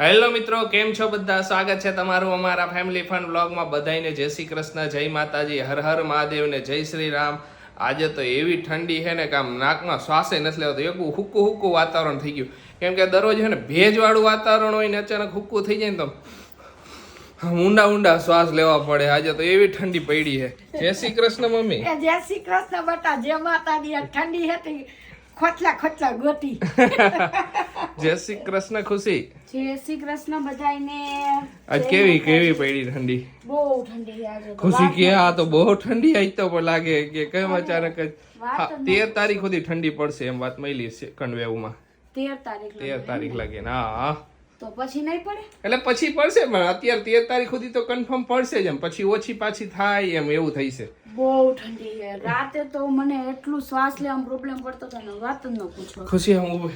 Hello મિત્રો, કેમ છો બધા? સ્વાગત છે તમારું અમારા ફેમિલી ફન બ્લોગમાં બધાને જય શ્રી કૃષ્ણ, જય માતાજી, હર હર મહાદેવ ને જય શ્રી રામ. આજે તો એવી ઠંડી છે ને કે આમ નાકમાં શ્વાસે નથી લેવાતો. એકું હુક્કું હુક્કું વાતાવરણ થઈ ગયું. કેમ કે દરરોજ છે ને ભેજવાળું વાતાવરણ હોય ને અચાનક હુક્કું થઈ જાય ને તો ઊંડા ઊંડા શ્વાસ લેવા પડે. આજે તો એવી ઠંડી પડી છે. જય શ્રી કૃષ્ણ, મમ્મી. જય શ્રી કૃષ્ણ બટા, જય માતાની આ ઠંડી હતી. ખોટલા ખોટલા ગોટી જય શ્રી કૃષ્ણ ખુશી. જય શ્રી કૃષ્ણ બધાને આજ કેવી કેવી પડી ઠંડી? બહુ ઠંડી આજે. ખુશી કે આ તો બહુ ઠંડી આઈ તો પણ લાગે કે કેમ અચાનક જ તેર તારીખ સુધી ઠંડી પડશે એમ વાત મળી છે કંડવેવમાં. તેર તારીખ તેર તારીખ લાગે ને હા. તો પછી નહીં પડે? એટલે પછી પડશે પણ અત્યારે તેર તારીખ સુધી તો કન્ફર્મ પડશે જ એમ. પછી ઓછી પાછી થાય એમ એવું થઈ છે. બહુ ઠંડી છે. રાતે તો મને એટલું શ્વાસ લેવામાં પ્રોબ્લેમ પડતો હતો ને વાત જ ન પૂછો. ખુશી હું.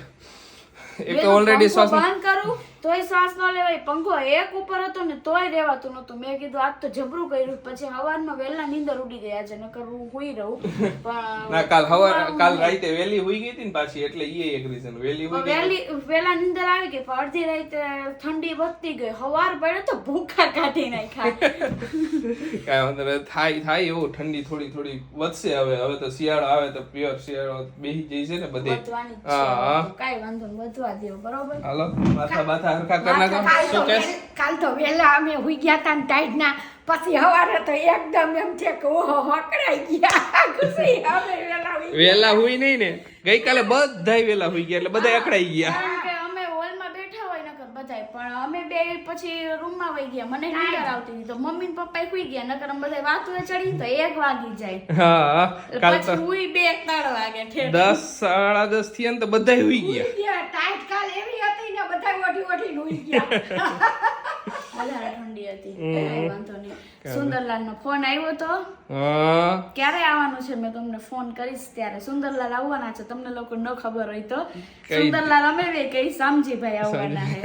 એક તો ઓલરેડી શ્વાસ બંધ કરું. તોય શ્વાસ ન લેવાય. પંખો એક ઉપર હતો ને તોય રેવાતું નતું મેં કીધું આજ તો જબરું કર્યું. પછી હવારમાં વહેલા નીંદર ઉડી ગયા છે નકર હું હુઈ રહું. પણ ના કાલ હવાર કાલ રાતે વહેલી હુઈ ગઈ હતી ને પાછી એટલે ઈ એક રીઝન વહેલી હુઈ વહેલી વહેલા નીંદર આવી ગઈ પણ અડધી રાતે ઠંડી વધતી ગઈ. હવાર પડે તો ભૂખા કાઢી નાખ્યા. કાંઈ વાંધો નહીં. થાય થાય એવું. ઠંડી થોડી થોડી વધશે હવે. હવે તો શિયાળો આવે તો પ્યોર શિયાળો બેસી જાય છે ને બધે. હા હા. કાંઈ વાંધો વધવા દ્યો બરોબર? હાલો માથા બાથા હરખા કરી નાખો શું કહેશ કાલ તો વેલા અમે હુઈ ગયા તા ને ટાઈટના પછી હવારે તો એકદમ એમ છે કે ઓહો હકડાઈ ગયા. વેલા હુઈ વેલા હુઈ નહીં ને. ગઈકાલે બધાય વેલા હુઈ ગયા એટલે બધા અકડાઈ ગયા કારણ કે અમે હોલમાં બેઠા હોય નકર બધાય પણ અમે બે પછી રૂમમાં વહી ગયા મને નીંદર આવતી હતી. તો મમ્મી ને પપ્પા સુઈ ગયા નકર અમે બધા વાતું ચડી તો એક વાગી જાય. હા કાલ તો પછી હુઈ બે ત્રણ વાગે દસ સાડા દસથી તો બધાય સુઈ ગયા. ગયા ટાઈટ કાલ એવી હતી ને બધા ઓઢી ઓઢી સુઈ ગયા. વધારે ઠંડી હતી. કાંઈ વાંધો નહીં. સુંદરલાલ ફોન આવ્યો તો? ક્યારે આવવાનું છે? મેં તમને ફોન કરીશ ત્યારે. સુંદરલાલ આવવાના છે. તમને લોકો ન ખબર હોય તો. સુંદરલાલ અમે બે કઈ સમજીભાઈ આવવાના છે.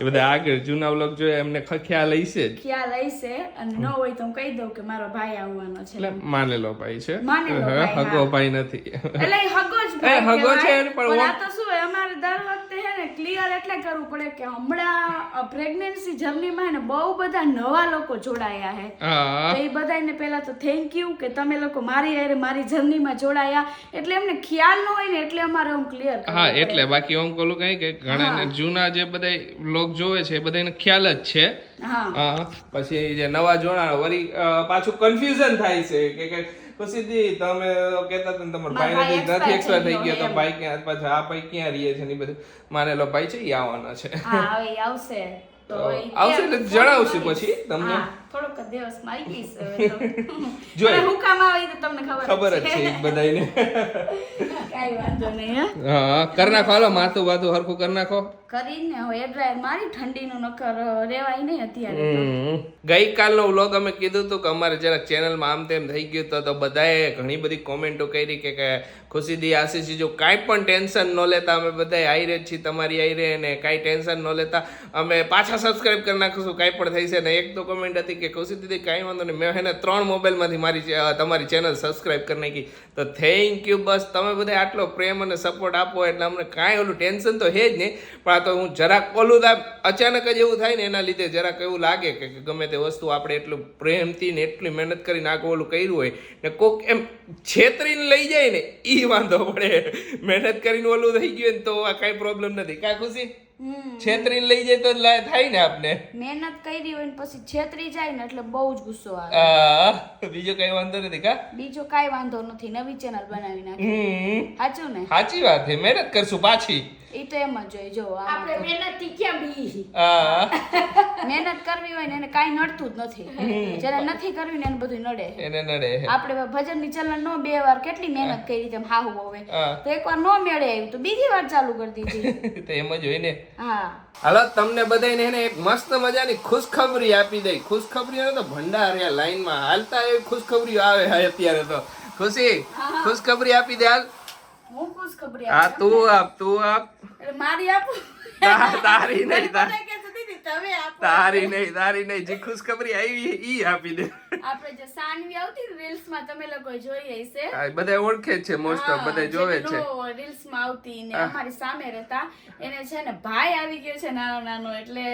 બધા આગળ જૂના વ્લોગ જોયા એમને ખ્યાલ હશે ખ્યાલ હશે અને ન હોય તો હું કહી દઉં કે મારો ભાઈ આવવાનો છે. એટલે માનેલો ભાઈ છે. માનેલો ભાઈ, હગો ભાઈ નથી. એટલે હગો જ ભાઈ હગો છે. પણ આ તો શું અમારે દર વખતે ને ક્લિયર એટલે કરવું પડે કે હમણાં પ્રેગ્નન્સી જર્નીમાં ને બહુ બધા નવા લોકો જોડાયા હે. તો એ બધાને પહેલા તો થેન્ક યુ કે તમે લોકો મારી હારે મારી જર્નીમાં જોડાયા. એટલે એમને ખ્યાલ ન હોય ને એટલે અમારે હું ક્લિયર હા એટલે બાકી હું કોલું કઈ કે ઘણા જૂના જે બધા લોક જોવે છે એ બધાને ખ્યાલ જ છે. હા. હા પછી જે નવા જોડાણ વરી પાછું કન્ફ્યુઝન થાય છે કે કે ખુશીદી તમે કહેતા હતા તમારા ભાઈ ભાઈ નથી એક્સપાયર થઈ ગયો તો ભાઈ ક્યાં પાછા આ ભાઈ ક્યાં રહીએ છે ને બધું. માનેલો ભાઈ છે એ આવવાના છે. હા હવે આવશે. તો આવશે એટલે જણાવશું પછી તમને. થોડોક જ હવે તો. જોઈ. અને હું કામ આવી તો તમને ખબર ખબર જ છે. બધાયને. કાઈ વાંધો નહીં હા. કર નાખો હાલો માથું બાથું હરખું કર નાખો. કરીને હવે એર ડ્રાયર મારી ઠંડીનું નકર રેવાય નહીં અત્યારે ગઈકાલનો વ્લોગ અમે કીધું હતું કે અમારે જરાક ચેનલમાં આમ તેમ થઈ ગયું તો તો બધાએ ઘણી બધી કોમેન્ટો કરી કે ખુશીદી આશીષ જો કાંઈ પણ ટેન્શન ન લેતા અમે બધાએ આયરે રહે છીએ તમારી આઈ રહે ને કાંઈ ટેન્શન ન લેતા અમે પાછા સબસ્ક્રાઇબ કરી નાખીશું કાંઈ પણ થઈ છે ને એક તો કોમેન્ટ હતી કે કૌશિક દીદી કાંઈ વાંધો નહીં. મેં એને ત્રણ મોબાઈલમાંથી મારી તમારી ચેનલ સબસ્ક્રાઇબ કરી નાખી. તો થેન્ક યુ બસ તમે બધા આટલો પ્રેમ અને સપોર્ટ આપો એટલે અમને કાંઈ ઓલું ટેન્શન તો હે જ નહીં. પણ આ તો હું જરાક ઓલું થાય અચાનક જ એવું થાય ને એના લીધે જરાક એવું લાગે કે ગમે તે વસ્તુ આપણે એટલું પ્રેમથી ને એટલી મહેનત કરીને આગળ ઓલું કર્યું હોય ને કોક એમ છેતરીને લઈ જાય ને એ વાંધો પડે. મહેનત કરીને ઓલું થઈ ગયું ને તો આ કાંઈ પ્રોબ્લેમ નથી. કાંઈ ખુશી? છેતરીને લઈ જાય તો થાય ને આપને. મહેનત કરી હોય ને પછી છેતરી જાય ને એટલે બહુ જ ગુસ્સો આવે. બીજો કઈ વાંધો નથી કા? બીજો કઈ વાંધો નથી નવી ચેનલ બનાવી નાખી. સાચું ને? સાચી વાત છે મહેનત કરશું પાછી. એ તો એમ જ હોય જો આપણે મહેનતથી કેમ બી. આ, મહેનત કરવી હોય ને એને કાઈ નડતું જ નથી. જેને નથી કરવી ને એને બધું નડે. એને નડે આપણે ભજનની ચલણ નો બે વાર કેટલી મહેનત કરી તેમ હાહુ હવે. તો એકવાર નો મેળે આવ્યું તો બીજી વાર ચાલુ કરી દીધી. તો એમ જ હોય ને. હાલો તમને બધાને એને એક મસ્ત મજાની ખુશખબરી આપી દઈ. ખુશખબરીઓ તો ભંડાર યા લાઈનમાં હાલતા એવી ખુશખબરીઓ આવે હા અત્યારે તો. ખુશી? ખુશખબરી આપી દે હાલ. હું તું આપ તું આપ. મારી આપ? તારી નહીં તારી. તમે આપો તારી નહીં તારી નહીં જે ખુશખબરી આવી ઈ આપી દે. આપણે જે સાનવી આવતી રીલ્સમાં તમે લોકો જોઈ હશે. બધા ઓળખે છે મોસ્ટ ઓફ બધા જોવે છે. રીલ્સમાં આવતી ને અમારી સામે રહેતા એને છે ને ભાઈ આવી ગયો છે નાનો નાનો એટલે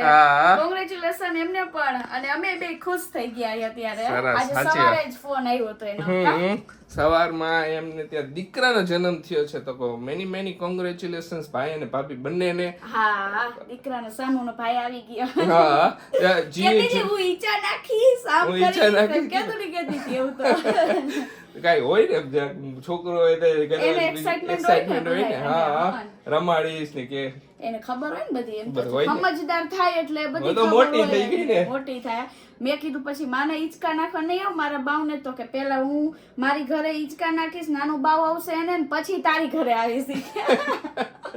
કોંગ્રેચ્યુલેશન એમને પણ અને અમે બે ખુશ થઈ ગયા અત્યારે. આજે સવારે જ ફોન આવ્યો હતો એનો. સવારમાં એમને ત્યાં દીકરાનો જન્મ થયો છે તો કહો મેની મેની કોંગ્રેચ્યુલેશન્સ ભાઈ અને ભાભી બંનેને. હા દીકરાનો સાનુનો ભાઈ આવી ગયો. હા જી હું ઈચ્છા નાખીશ આમ હું ઈચ્છા કરીશ નાખીશ. એમ કહેતું ને કહેતી હતી એવું તો કઈ હોય ને છોકરો હોય તો એક્સાઇટમેન્ટ હોય ને હા રમાડીશ ને કે. એને ખબર હોય ને બધી એમ. સમજદાર થાય એટલે બધી મોટી થઈ ગઈ ને. મોટી થાય. મેં કીધું પછી માને હિંચકા નાખવા નહીં આવ મારા બાવને તો કે પેલા હું મારી ઘરે હિંચકા નાખીશ નાનું બાવ આવશે એને પછી તારી ઘરે આવીશ.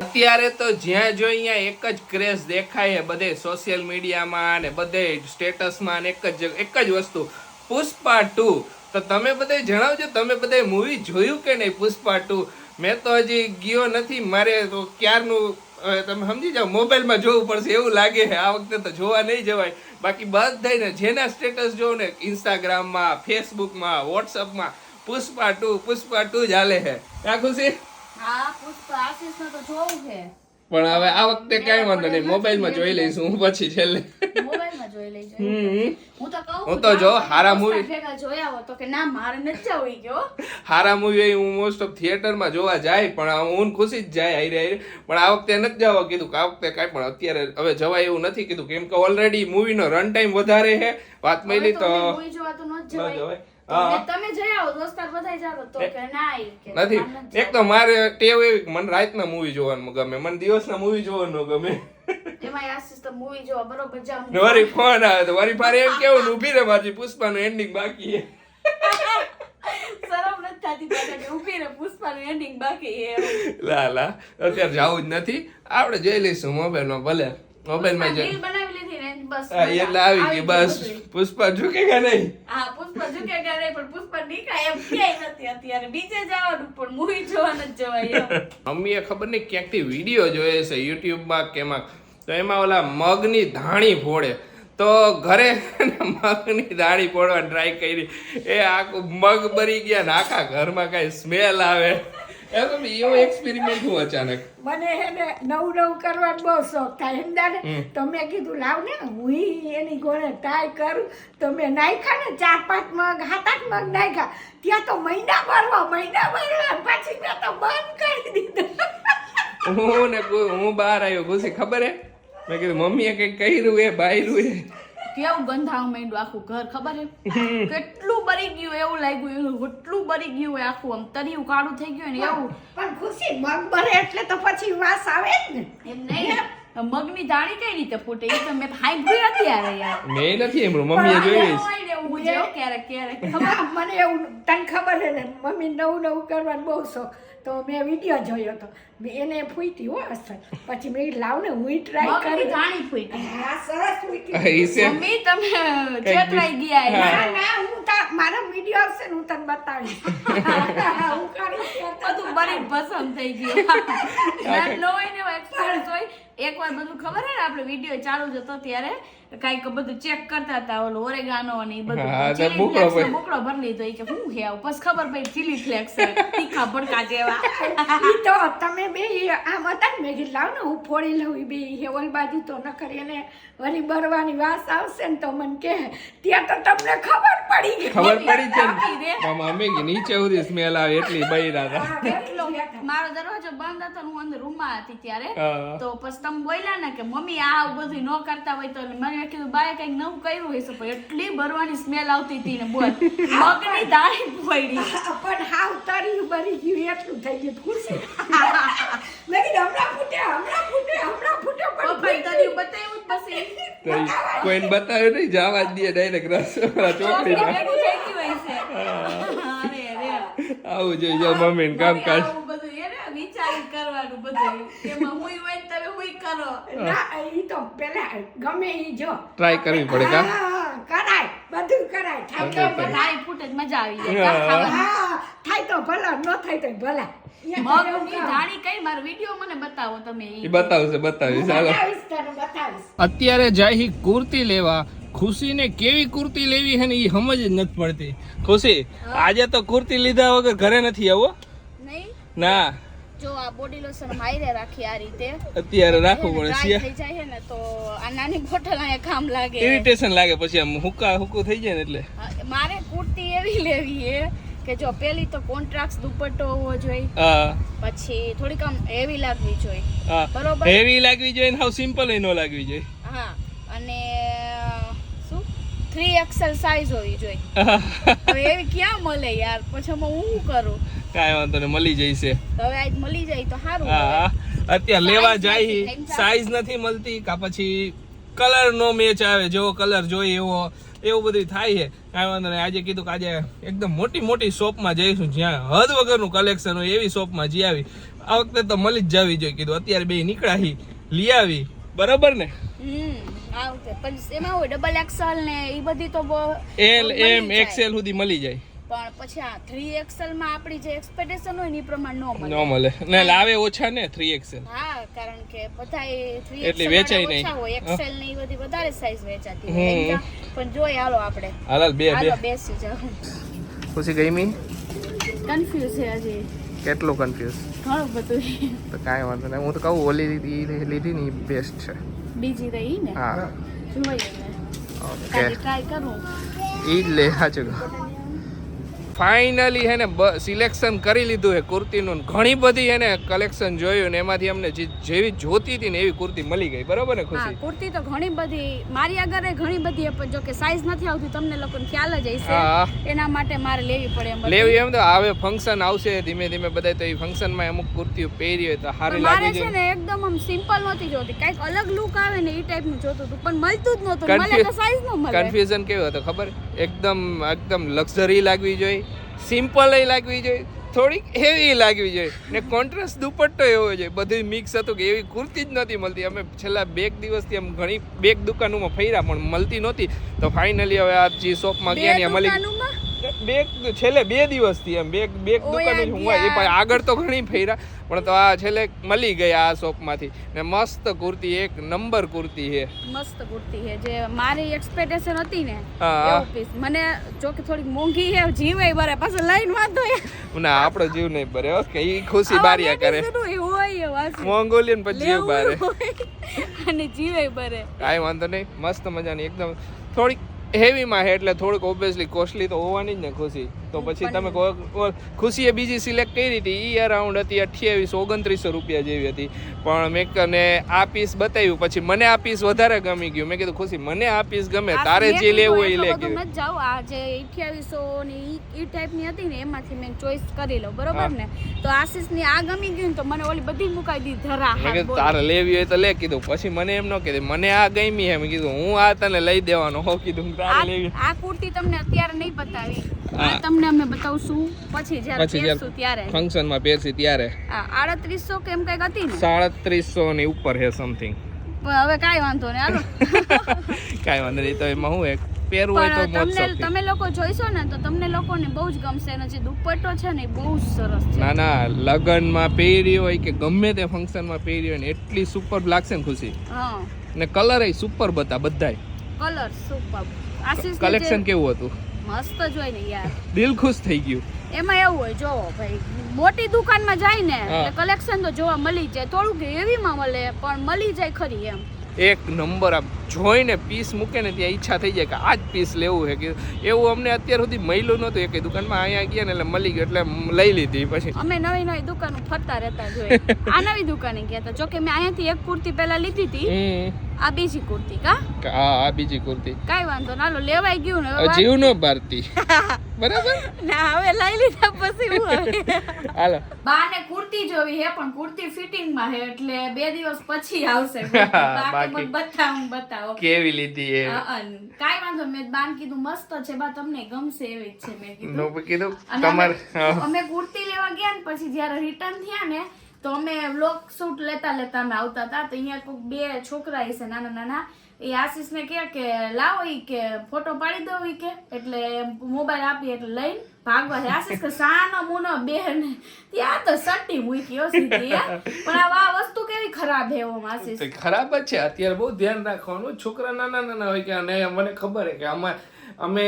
અત્યારે તો જ્યાં જો અહીંયા એક જ ક્રેઝ દેખાય બધે સોશિયલ મીડિયામાં ને બધે સ્ટેટસમાં ને એક જ એક જ વસ્તુ. પુષ્પા ટુ. તો તમે બધા જણાવજો, તમે બધા મૂવી જોયું કે નહીં પુષ્પા ટુ? મેં તો હજી ગયો નથી, મારે તો ક્યારનું તમે સમજી જાઓ, મોબાઈલમાં જોવું પડશે, એવું લાગે છે. આ વખતે તો જોવા નહીં જવાય. બાકી બધાને જેના સ્ટેટસ જોવો ને ઇન્સ્ટાગ્રામમાં ફેસબુકમાં વોટ્સઅપમાં પુષ્પા ટુ પુષ્પા ટુ જ હાલે છે. આ ખુશી? હા, પુષ્પા આશીષ તો જોવું છે. પણ હવે આ વખતે કઈ વાંધો નહીં. મોબાઈલમાં જોઈ લઈશું હું પછી છેલ્લે. મોબાઈલમાં જોઈ. હું તો કહું હું તો જો હારા મૂવી જોયા હો તો કે ના મારે નથી જવું ગયો હારા મૂવી હું મોસ્ટ ઓફ થિયેટરમાં જોવા જાય પણ હું ખુશી જ જાય હારે હારે. પણ આ વખતે નથી જવા કીધું કે આ વખતે કાંઈ પણ અત્યારે હવે જવાય એવું નથી કીધું. કેમ કે ઓલરેડી મૂવીનો રન ટાઈમ વધારે છે. વાત મળી તો જોવા તો ન જવાય. તમે- તમે જઈ આવો દોસ્તાર બધાય જાઓ તો કે ના નથી. એક તો મારે ટેવ એવી મને રાતના મૂવી જોવાનું ગમે મને દિવસના મૂવી જોવાનું ગમે. વારી આશીષ તો મૂવી જોવા બરોબર જાવ ને ફોન આવે તો વળી પારે એમ કેવું ઊભી રે બાજી પુષ્પાનું એન્ડિંગ બાકી છે લા લા અત્યારે જવું જ નથી. આપણે જોઈ લઈશું મોબાઈલમાં ભલે. મોબાઈલમાં reel બનાવી લીધી ને બસ એટલે આવી ગઈ બસ. પુષ્પા ઝૂકે કે નહીં? હા પુષ્પા ઝુકેગા નહીં પણ પુષ્પા નીકળે એમ ક્યાંય નથી અત્યારે. બીજે જવાનું પણ મૂવી જોવાનું જ જવાય મમ્મીએ ખબર નહીં ક્યાંકથી વીડિયો જોયે છે યુટ્યુબમાં કે એમાં. તો એમાં ઓલા મગની ધાણી ફોડે. તો ઘરે મગની દાણી ફોડવા ટ્રાય કરી. એ આખું મગ બરી ગયા ને આખા ઘરમાં કાંઈ સ્મેલ આવે. એમ એવો એક્સપેરિમેન્ટ હું અચાનક. મને એને નવું નવું કરવાનો બહુ શોખ થાય તો મેં કીધું લાવ ને હું એની ગોળે ટ્રાય કરું. તો મેં નાખ્યા ને ચાર પાંચ મગ સાત આઠ મગ નાખ્યા. ત્યાં તો મહિના ભરવા મહિના ભરવા પછી મેં તો બંધ કરી દીધું. હું ને હું બહાર આવ્યો ખુશી ખબર હે? મેં કીધું મમ્મીએ કંઈક કર્યું એ બાયરું એ? કેવું ગંધાવા માંડ્યું આખું ઘર ખબર છે? કેટલું બરી ગયું એવું લાગ્યું એવું કેટલું બરી ગયું હોય આખું આમ તરિયું કાળું થઈ ગયું ને એવું. પણ ખુશી મગ ભરે એટલે તો પછી વાસ આવે જ ને. એમ નહીં મગની દાણી કઈ રીતે ફૂટે? એ તો મેં સાંભળ્યું હતી યાર. મેં નથી એમ મમ્મીએ જોઈ હો ક્યારેક ક્યારેક. ખબર મને એવું તને ખબર છે ને મમ્મી નવું નવું કરવાનું બહુ શોખ. તો મેં વીડિયો જોયો હતો મેં એને ફૂઈતી હો અસર પછી મેં લાવ ને હું ટ્રાય કરી. જાણી ફૂટી હા સરસ ફૂઈતી મમ્મી તમે છેતરાઈ ગયા હા. ના ના હું તા મારો વીડિયો આવશે ને હું તને બતાવીશ. હું કરીશ બધું બરી પસંદ થઈ ગયું. ના નો હોય ને એક્સપિરિયન્સ હોય. એકવાર બધું ખબર હે ને આપણે વીડિયો ચાલુ જ હતો ત્યારે. કાંઈક બધું ચેક કરતા હતા ઓલો ઓરેગાનો અને એ બધું. હા, તો ચીલી ફ્લેક્સ ભરી. લીધો. એ કે શું છે આવું? પછી ખબર પડી ચીલી ફ્લેક્સ તીખા ભડકા જેવા. ઈ તો તમે બે આમ હતા ને મેં કીધું લાવ ને હું ફોડી લઉં ઈ બે ઓલ બાજુ તો ન કરી એને વળી બરવાની વાસ આવશે ને તો મને કે ત્યાં તો તમને ખબર પડી ગઈ. ખબર પડી છે મામા રે. કે નીચે સુધી સ્મેલ આવે એટલી બૈરા હતા. હા, મારો દરવાજો બંધ હતો હું અંદર રૂમમાં હતી ત્યારે. તો પછી તમે બોલ્યા ને કે મમ્મી આ આવું બધું ન કરતા હોય તો મને મેં કીધું બાએ કંઈક નવું કર્યું હશે. પણ એટલી ભરવાની સ્મેલ આવતી હતી ને બોલ. મગની દાળી પડી. પણ હાવ તર્યું બરી ગયું એટલું થઈ ગયું. ખુશી મેં કીધું હમણાં ફૂટે હમણાં ફૂટે હમણાં ફૂટે પણ તને બતાવ્યું પછી. કોઈને બતાવ્યું નહીં જવા જ દે ડાયરેક્ટ રસ ચોકડી ચોકડીમાં થઈ ગયું હશે. આવું જોઈએ મમ્મીને કામકાજ આવું બધું એ ને વિચારી કરવાનું બધું. એમાં હુંય હોય તમે હુંય કરો. ના ઈ તો પેલા ગમે ઈ જો. Try કરવી પડે કા? કરાય બધું કરાય. થાય તો ભલા ફૂટે જ મજા આવી જાય. હા. થાય તો ભલા ન થાય તો ભલા. મગની દાળી કઈ? મારો વીડિયો મને બતાવો તમે ઈ. એ બતાવશે બતાવીશ. ચાલો બતાવીશ તને બતાવીશ. અત્યારે જાય કુર્તી લેવા. ખુશીને કેવી કુર્તી લેવી હે ને એ સમજ જ નથી પડતી. ખુશી આજે તો કુર્તી લીધા વગર ઘરે નથી આવો. ના. જો આ બોડી લોશન માયરે રાખી આ રીતે. અત્યારે રાખવું પડે છે. થઈ જાય ને તો આ નાની બોટલ અહીંયા કામ લાગે. ઇરિટેશન લાગે પછી આમ હુકા હુકો થઈ જાય ને એટલે. મારે કુર્તી એવી લેવી છે કે જો પેલી તો કોન્ટ્રાક્ટ દુપટ્ટો હોવો જોઈએ. પછી થોડીક આમ હેવી લાગવી જોઈએ. બરોબર. હેવી લાગવી જોઈએ ને હાવ સિમ્પલ ન લાગવી જોઈએ. હા અને શું? થ્રી એક્સેલ સાઈઝ હોવી જોઈએ. એવી ક્યાં મળે યાર? પછી હું શું કરું? કાંઈ વાંધો ને મળી જઈશે. હવે આજ મળી જાય તો સારું હા અત્યારે લેવા જાય સાઈઝ નથી મળતી કા પછી કલર નો મેચ આવે જેવો કલર જોઈએ એવો એવું બધું થાય છે. કાંઈ વાંધો નહીં આજે કીધું કે આજે એકદમ મોટી મોટી શોપમાં જઈશું જ્યાં હદ વગરનું કલેક્શન હોય એવી શોપમાં જઈ આવી. આ વખતે તો મળી જ જવી જોઈએ કીધું. અત્યારે બે નીકળ્યા હી લઈ આવી. બરાબર ને? પણ એમાં હોય ડબલ એક્સેલ ને એ બધી તો એલ એમ એક્સેલ સુધી મળી જાય. પણ પછી આ થ્રી એક્સેલમાં આપણી જે એક્સપેક્ટેશન હોય ને એ પ્રમાણે ન મળે. ન મળે. ને લાવે ઓછા ને થ્રી એક્સેલ હા કારણ કે બધા થ્રી એટલી વેચાય નહીં. ઓછા હોય હા. એક્સેલ ને એ બધી વધારે સાઈઝ વેચાતી હોય પણ જોઈ હાલો આપણે. હાલ બે બે. હાલો બેસી જાઓ. ખુશી ગઈ કન્ફ્યુઝ છે હજી કેટલું કન્ફ્યુઝ ઘણું બધું. તો કાંઈ વાંધો નહીં. હું તો કહું ઓલી લીધી લીધી ને બેસ્ટ છે. બીજી રહી ને? હા. જોઈએ ઓકે કાલે ટ્રાય કરું. એ જ લે સાચું ફાઇનલી હે ને સિલેક્શન કરી લીધું છે કુર્તીનું ઘણી બધી હે ને કલેક્શન જોયું ને એમાંથી અમને જે- જેવી જોતી હતી ને એવી કુર્તી મળી ગઈ. બરોબર ને ખુશી? કુર્તી તો ઘણી બધી મારી આગળ ઘણી બધી પણ જો કે સાઈઝ નથી આવતી તમને લોકોને ખ્યાલ જ. હશે. એના માટે મારે લેવી પડે એમ લેવી એમ તો હવે ફંક્શન આવશે ધીમે ધીમે બધા તો એ ફંક્શનમાં અમુક કુર્તીઓ પહેરી હોય તો સારી લાગે છે ને. એકદમ આમ સિમ્પલ નહોતી જોતી. કાંઈક અલગ લુક આવે ને એ ટાઈપનું જોતું હતું પણ મળતું જ નહોતું મને તો સાઈઝ નો મળે. કન્ફ્યુઝન કેવું હતું ખબર? એકદમ એકદમ લક્ઝરી લાગવી જોઈએ. સિમ્પલ લાગવી જોઈએ. થોડીક હેવી લાગવી જોઈએ. ને કોન્ટ્રાસ્ટ દુપટ્ટો એવો જોઈએ. બધું મિક્સ હતું કે એવી કુર્તી જ નહોતી મળતી. અમે છેલ્લા બે દિવસથી આમ ઘણી બે દુકાનોમાં ફર્યા પણ મળતી નહોતી. તો ફાઇનલી હવે આ જે શોપમાં ગયા ત્યાં મળી બે છેલ્લે બે દિવસથી એમ બે બે દુકાન હું એ પણ આગળ તો ઘણી ફેર્યા પણ તો આ છેલ્લે મળી ગયા આ શોપમાંથી. ને મસ્ત કુર્તી એક નંબર કુર્તી છે મસ્ત કુર્તી છે જે મારી એક્સપેક્ટેશન હતી ને. પીસ મને જો કે થોડીક મોંઘી છે જીવે ભરે પાછો લાઈન વાંધો ના આપણો જીવ નહીં ભરે ઓકે એ ખુશી બારિયા કરે. મોંગોલિયન પછી જીવ બારે. અને જીવે બરે કાંઈ વાંધો નહીં મસ્ત મજાની એકદમ થોડીક હેવીમાં એટલે થોડુંક ઓબ્વિયસલી કોસ્ટલી તો હોવાની જ ને ખુશી. તો પછી તમે ખુશીએ બીજી સિલેક્ટ કરી હતી. એ અરાઉન્ડ હતી અઠ્યાવીસ ઓગણત્રીસો રૂપિયા જેવી હતી. પણ મેં કને આ પીસ બતાવ્યું. પછી મને આ પીસ વધારે ગમી ગયું. મેં કીધું ખુશી મને આ પીસ ગમે. તારે જે લેવું હોય એ લે કીધું જાઓ. આ જે 2800 ની એ ટાઈપની હતી ને એમાંથી મેં ચોઈસ કરી લઉં. બરોબર ને? તો આશીષની આ ગમી ગયું તો મને ઓલી બધી મુકાઈ દીધી. ધરા મેં કીધું તારે લેવી હોય તો લે કીધું. પછી મને એમ ન કીધું મને આ ગમી એમ મેં કીધું હું આ તને લઈ દેવાનો. હો કીધું તારે આ લેવી. આ કુર્તી તમને અત્યારે નહીં બતાવી. તમને અમે બતાવશું. પછી જ્યારે પહેરશું ત્યારે. ફંક્શનમાં પહેરશી ત્યારે. આડત્રીસો કેમ કંઈક હતી ને? સાડત્રીસો ની ઉપર છે સમથિંગ પણ હવે કાંઈ વાંધો નહીં હાલો. કાંઈ વાંધો નહીં તો એમાં હું એક પહેરવું હોય તો તમને તમે લોકો જોઈશો ને તો તમને લોકોને બહુ જ ગમશે એનો જે દુપટ્ટો છે ને બહુ જ સરસ છે. ના ના લગનમાં પહેરી હોય કે ગમે તે ફંક્શનમાં પહેરી હોય ને એટલી સુપર લાગશે ને ખુશી. હા. ને કલર એ સુપર બતા બધાય. કલર સુપર કલેક્શન કેવું હતું? મસ્ત જ હોય ને યાર. દિલ ખુશ થઈ ગયું. એમાં એવું હોય જોવો ભાઈ મોટી દુકાનમાં જાય ને એટલે કલેક્શન તો જોવા મળી જાય. થોડુંક હેવીમાં મળે પણ મળી જાય ખરી એમ. એક નંબર આમ જોઈને પીસ મૂકે ને ત્યાં ઈચ્છા થઈ જાય કે આ જ પીસ લેવું છે કે એવું અમને અત્યાર સુધી મળ્યું નહોતું. એક દુકાનમાં અહીંયા ગયા ને એટલે મળી ગયું એટલે લઈ લીધી પછી. અમે નવી નવી દુકાનો ફરતા રહેતા જોઈએ. આ નવી દુકાને ગયા હતા. જોકે મેં અહીંયાથી એક કુર્તી પહેલા લીધી હતી. આ બીજી કુર્તી કા? હા આ બીજી કુર્તી. કાઈ વાંધો ના લો લેવાઈ ગયું ને જીવ નો ભારતી બરાબર? ના હવે લઈ લીધા પછી હું હાલો. બાને કુર્તી જોવી હે પણ કુર્તી ફિટિંગમાં હે એટલે બે દિવસ પછી આવશે. બાકી- બતાવું બતાવો. કેવી લીધી એ? કાઈ વાંધો નહીં. મેં બાન કીધું મસ્ત છે. બા તમને ગમશે એવી જ છે મેં કીધું. નો કીધું તમારે અમે કુર્તી લેવા ગયા ને પછી જ્યારે રિટર્ન થયા ને તો અમે વ્લોગ શૂટ લેતા લેતા અમે આવતા હતા તો અહીંયા કોઈક બે છોકરા હશે, નાના નાના, એ આશીષને કહે કે, લાવો એ કે ફોટો પાડી દો એ કે. એટલે મોબાઈલ આપી, એટલે લઈને ભાગવા છે આશીષ કે સાનો મુનો બેન. ત્યાં તો સટ્ટી મૂકી હો સીધી પણ આ વસ્તુ કેવી ખરાબ હે ઓમ આશીષ? ખરાબ જ છે. અત્યારે બહુ ધ્યાન રાખવાનું. છોકરા નાના નાના હોય કે અને મને ખબર છે કે અમે અમે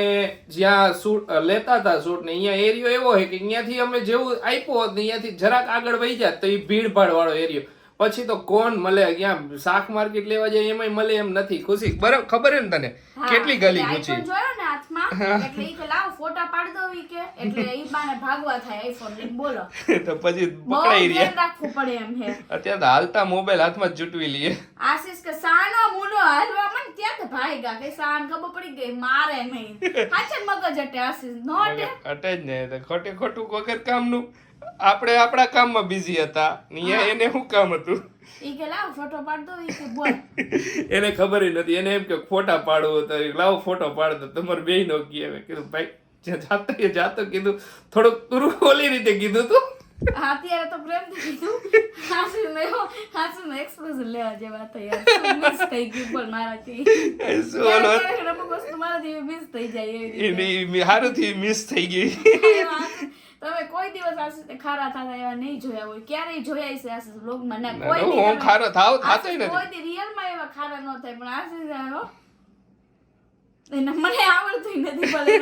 જ્યાં શૂટ લેતા હતા શૂટ ને અહીંયા એરિયો એવો છે કે અહીંયાથી અમે જેવું આપ્યો અહીંયાથી જરાક આગળ વહી જાત, તો એ ભીડભાડ વાળો એરિયો. પછી તો કોણ મળે? અહીંયા શાક માર્કેટ લેવા જાય એમાંય મળે એમ નથી. ખુશી? બરાબર ખબર એમ તને? કેટલી ગલી ગુચી? જોયો ને હાથમાં? એટલે ઈ કે લાવ ફોટા પાડી દો ઈ કે. એટલે ઈ બાને ભાગવા થાય આઈફોન લઈને બોલો. તો પછી પકડાઈ રહ્યા. રાખવું પડે એમ હે. અત્યારે હાલતા મોબાઈલ હાથમાં જૂટવી લઈએ. આશીષ કે સાનો મુનો હાલવા મન ત્યાં તો ભાઈ ગા કે સાન ખબર પડી ગઈ મારે નહીં. હાચે મગજ અટે આશીષ નોટ અટે જ ને ખોટે ખોટું વગર કામનું. આપણે આપણા કામમાં બિઝી હતા અહીંયા એને શું કામ હતું? ઈ કે લાવો ફોટો પાડ ઈ કે બોલ. એને ખબર નથી. એને એમ કે ફોટા પાડવો તો લાવો ફોટો પાડતો તમારે બે નો મેં કીધું ભાઈ જાતો એ જાતો કીધું. થોડુંક તુરું ઓલી રીતે કીધું તું. અત્યારે તો પ્રેમ કીધું. હાસુ ને હાસુ ને એક્સપ્રેશન લેવા જેવા થયા મિસ થઈ ગયું પણ મારાથી. ક્યારેક ક્યારેક વસ્તુ મારાથી મિસ થઈ જાય એ હારુથી મિસ થઈ ગઈ. તમે કોઈ દિવસ આશીષને ખારા થતા એવા નહીં જોયા હોય. ક્યારેય જોયા છે આશિષ વ્લોગમાં ના કોઈ હું દી તમે- ખારો થાવ થાતો નથી. કોઈ દી રિયલમાં એવા ખારા ન થાય પણ આશિષ આવો એને મને આવડતું નથી ભલે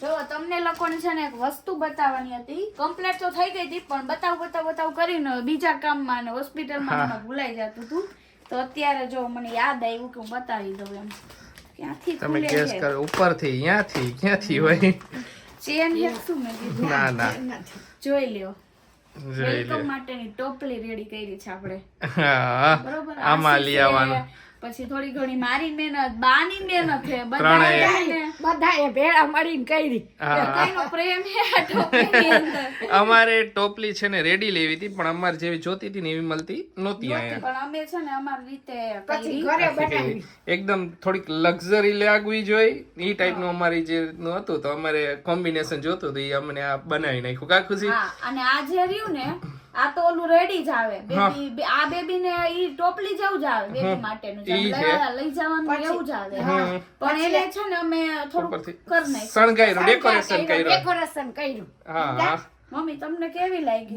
જો તમને લોકોને છે ને એક વસ્તુ બતાવવાની હતી. કમ્પ્લીટ તો થઈ ગઈ હતી પણ બતાવ બતાવ બતાવ કરીને બીજા કામમાં ને હોસ્પિટલમાં મને ભૂલાઈ જતું હતું. તો અત્યારે જો મને યાદ આવ્યું કે હું બતાવી દઉં એમ. ક્યાંથી તમે ગેસ કરો ઉપરથી ક્યાંથી ક્યાંથી હોય? ચેન હે શું મેં ના. ના જોઈ લ્યો. વેલકમ માટેની ટોપલી રેડી કરી છે આપણે. હા આમાં લઈ આવવાનું. પછી થોડી ઘણી મારી મહેનત બાની મહેનત છે બધાએ ભેળા મળીને કરી. પ્રેમ છે અમારે ટોપલી છે ને રેડી લેવી હતી પણ અમારે જેવી જોતી હતી ને એવી મળતી નહોતી અહીંયા. પણ અમે છે ને અમારી રીતે પછી ઘરે બનાવી. એકદમ થોડીક લક્ઝરી લાગવી જોઈએ એ ટાઈપનું અમારી જે હતું તો અમારે કોમ્બિનેશન જોતું હતું એ અમને આ બનાવી નાખ્યું. કા ખુશી અને આ જે રહ્યું ને આ તો ઓલું રેડી જ આવે. બેબી આ બેબી ને ઈ ટોપલી જેવું જ આવે બેબી માટેનું. જ. લઈ- લઈ જવાનું એવું જ આવે. પણ એને છે ને અમે થોડું કર નાખ્યું. શણગાર્યું ડેકોરેશન કર્યું. ડેકોરેશન કર્યું. હા હા. મમ્મી તમને કેવી લાગી?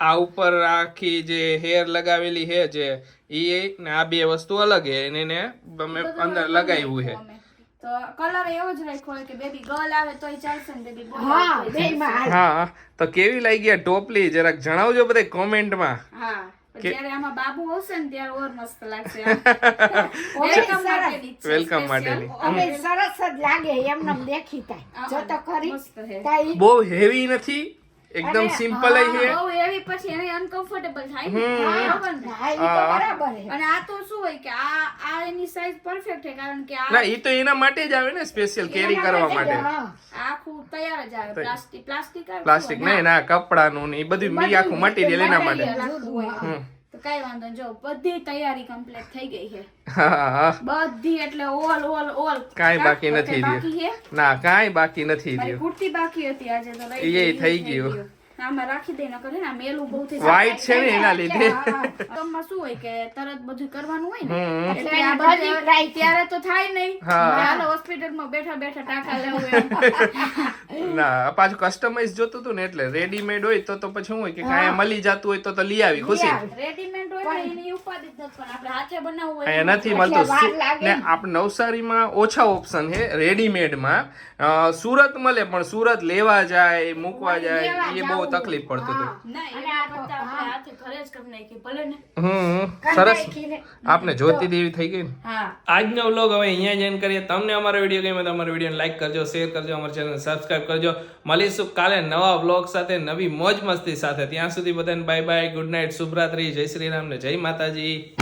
આ ઉપર આખી જે હેર લગાવેલી હે જે ઈ ને આ બે વસ્તુ અલગ હે એને એને અમે અંદર લગાવ્યું છે અમે. તો કલર એવો જ રાખ્યો હોય કે બેબી ગર્લ આવે તોય ચાલશે ને બેબી બોય હા આવે માં હા તો કેવી લાગી આ ટોપલી? જરાક જણાવજો બધા કોમેન્ટમાં. હા જ્યારે આમાં બાબુ આવશે ને ત્યારે ઓર મસ્ત લાગશે વેલકમ માટેની વેલકમ માટેની. અમે સરસ જ લાગે એમને દેખી જો તો ખરી. મસ્ત છે. તાઈ બહુ હેવી નથી. એકદમ સિમ્પલ છે. બહુ એવી પછી એને અનકમ્ફર્ટેબલ થાય ને. અને આ તો શું હોય કે આ આ એની સાઈઝ પરફેક્ટ છે કારણ કે આ ના એ તો એના માટે જ આવે ને સ્પેશિયલ કેરી કરવા માટે. આખું તૈયાર જ આવે. પ્લાસ્ટિક પ્લાસ્ટિક પ્લાસ્ટિક નહીં ના કપડાનું ને એ બધું બી આખું મટીરીયલ એના માટે. હમ. કઈ વાંધો. જો બધી તૈયારી કમ્પ્લીટ થઈ ગઈ છે. બધી એટલે ઓલ ઓલ ઓલ. કાંઈ બાકી નથી રહ્યું. ના કાંઈ બાકી નથી રહ્યું. કુર્તી બાકી હતી આજે તો એ થઈ ગયું. આમાં રાખી દઈ નકર છે ને મેલું બહુ થઈ વ્હાઈટ છે ને એના લીધે. માં શું હોય કે તરત બધું કરવાનું હોય ને એટલે આ બધું ત્યારે તો થાય નહીં. હા. હોસ્પિટલમાં બેઠા બેઠા ટાંકા લેવું ના પાછું કસ્ટમાઇઝ જોતું હતું ને એટલે રેડીમેડ હોય તો તો પછી શું હોય કે કાંઈ મળી જતું હોય તો તો લઈ આવી ખુશી? રેડીમેડ નથી આપણે હાથે બનાવવું હોય અહીંયા નથી મળતું. ને આપણે નવસારીમાં ઓછા ઓપ્શન છે રેડીમેડમાં. સુરત મળે પણ સુરત લેવા જાય મૂકવા જાય એ બહુ તકલીફ પડતું હતું. હમ. સરસ. આપને જોતી દેવી થઈ ગઈ ને? આજનો વ્લોગ હવે અહીંયા જ એન્ડ કરીએ. તમને અમારો વીડિયો ગમે તો અમારો વીડિયો લાઈક કરજો શેર કરજો અમારી ચેનલ સબસ્ક્રાઈબ કરજો. મળીશું કાલે નવા વ્લોગ સાથે નવી મોજ મસ્તી સાથે. ત્યાં સુધી બધાને બાય બાય ગુડ નાઇટ શુભરાત્રી જય શ્રી રામ ને જય માતાજી.